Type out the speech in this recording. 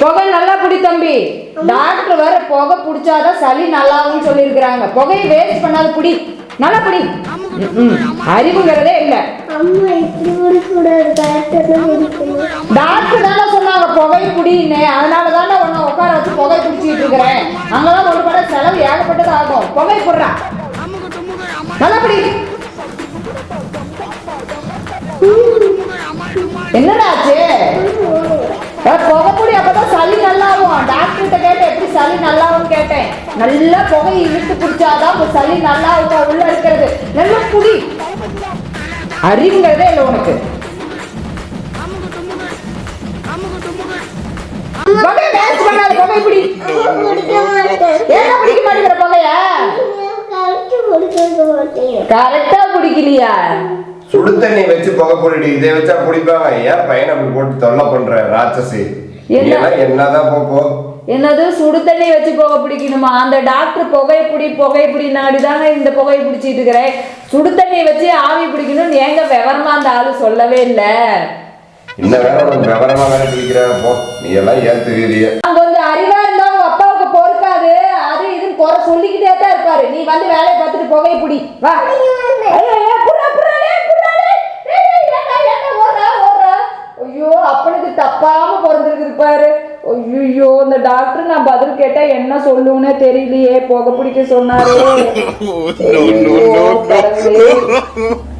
புகை நல்லா பிடி தம்பி. டாக்டர் வர புகை பிடிச்சாதான் சளி நல்லாவும் சொல்லியிருக்கிறாங்க. புகையை வேஸ்ட் பண்ணாத பிடி. நல்லா பிடி. அறிவுங்கிறதே இல்லை. டாக்டர் தானே சொன்னாங்க புகை குடின்னு அதனால தானே உன்னை உட்கார வச்சு புகை குடிச்சிட்டு இருக்கிறேன். அங்கெல்லாம் ஒரு படம் செலவு ஏகப்பட்டது ஆகும். புகை போடுறா. நல்லா பிடி. என்னடா ஆச்சு? அஹ் புகை சளி நல்லாவும் கேட்டேன். நல்லா புகை இழுத்து பிடிச்சாதான் உங்க சளி நல்லா இருக்கும் உள்ள இருக்கிறது. நல்லா குடி அறிவுங்கிறதே இல்லை உனக்கு. பண்ணாத புகை பிடி. ஏன் பிடிக்க மாட்டேங்கிற புகைய? கரெக்டா பிடிக்கலையா? சுடு தண்ணி வச்சு புகை போட்டுட்டு இதை வச்சா குடிப்பாங்க ஏன் பையனை அப்படி போட்டு தொல்லை பண்ற ராட்சசி. என்னதான் போ போ என்னது சுடு தண்ணி வச்சு புகை பிடிக்கணுமா அந்த டாக்டர் புகை பிடி புகை பிடி நாடிதாங்க இந்த புகையை பிடிச்சிட்டு இருக்கிறேன் சுடு தண்ணி வச்சு ஆவி பிடிக்கணும்னு ஏங்க விவரமா அந்த ஆளு சொல்லவே இல்லை இந்த வேற உனக்கு விவரமா வேற பிடிக்கிற போ நீ எல்லாம் ஏத்துக்கிறிய அங்க கொஞ்சம் அறிவா இருந்தா உங்க அப்பாவுக்கு பொறுக்காது அது இதுன்னு குறை சொல்லிக்கிட்டே தான் இருப்பாரு நீ வந்து வேலையை பார்த்துட்டு புகையை பிடி வா ஐயோ, அப்பனுக்கு தப்பாம பிறந்திருக்கு பாரு இந்த டாக்டர் நான் பதில் கேட்டா என்ன சொல்லுவேனே தெரியலையே புகை பிடிக்க சொன்னாரு.